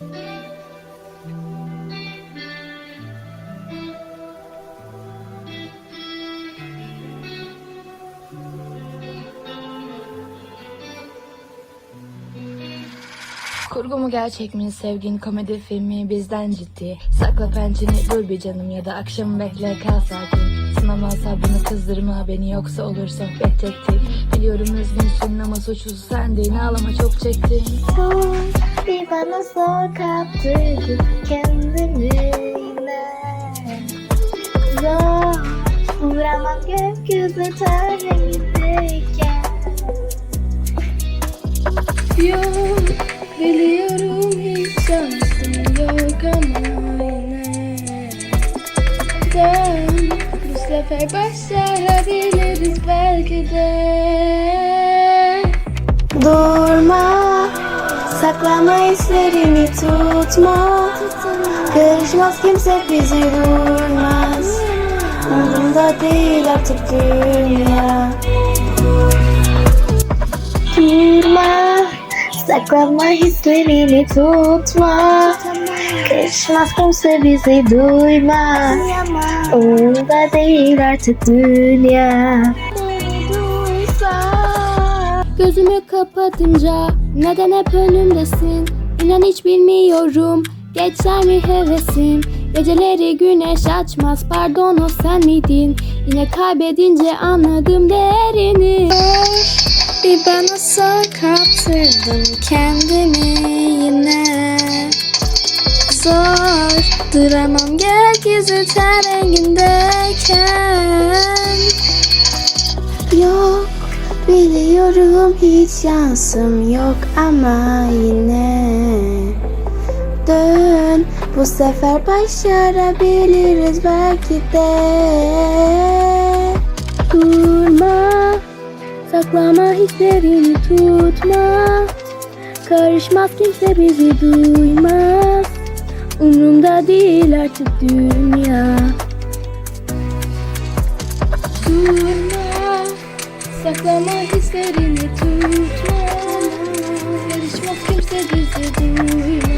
Kurgu mu gerçek mi? Sevgin komedi filmi bizden ciddi. Sakla pençeni dur bir canım ya da akşam bekle kal sakin. Sınama sabrını kızdırma beni yoksa olur sohbet tektir Biliyorum üzgünsün ama suçlusu sen değil ağlama çok çektin Bana sor kaptırdım kendimi yine. Zor vuramam gökyüzü ten rengindeyken Yok biliyorum hiç şansım yok ama yine. Dön bu sefer başarabiliriz belki de. Durma saklama hislerini tutma. Karışmaz kimse bizi durmaz Umurumda değil artık dünya. Durma Saklama hislerini tutma. Karışmaz kimse bizi duymaz Umurumda değil artık dünya Gözümü kapatınca neden hep önümdesin? İnan hiç bilmiyorum. Geçer mi hevesim Geceleri güneş açmaz. Pardon o sen miydin? Yine kaybedince anladım değerini. Bir bana sor kaptırdım kendimi yine. Zor duramam gökyüzü ten rengindeyken hiç şansım yok ama yine Dön. Bu sefer başarabiliriz belki de. Durma, saklama hislerini tutma. Karışmaz kimse bizi duymaz. Umrumda değil artık dünya. Durma, saklama hislerini tutma. Karışmaz kimse bizi duymaz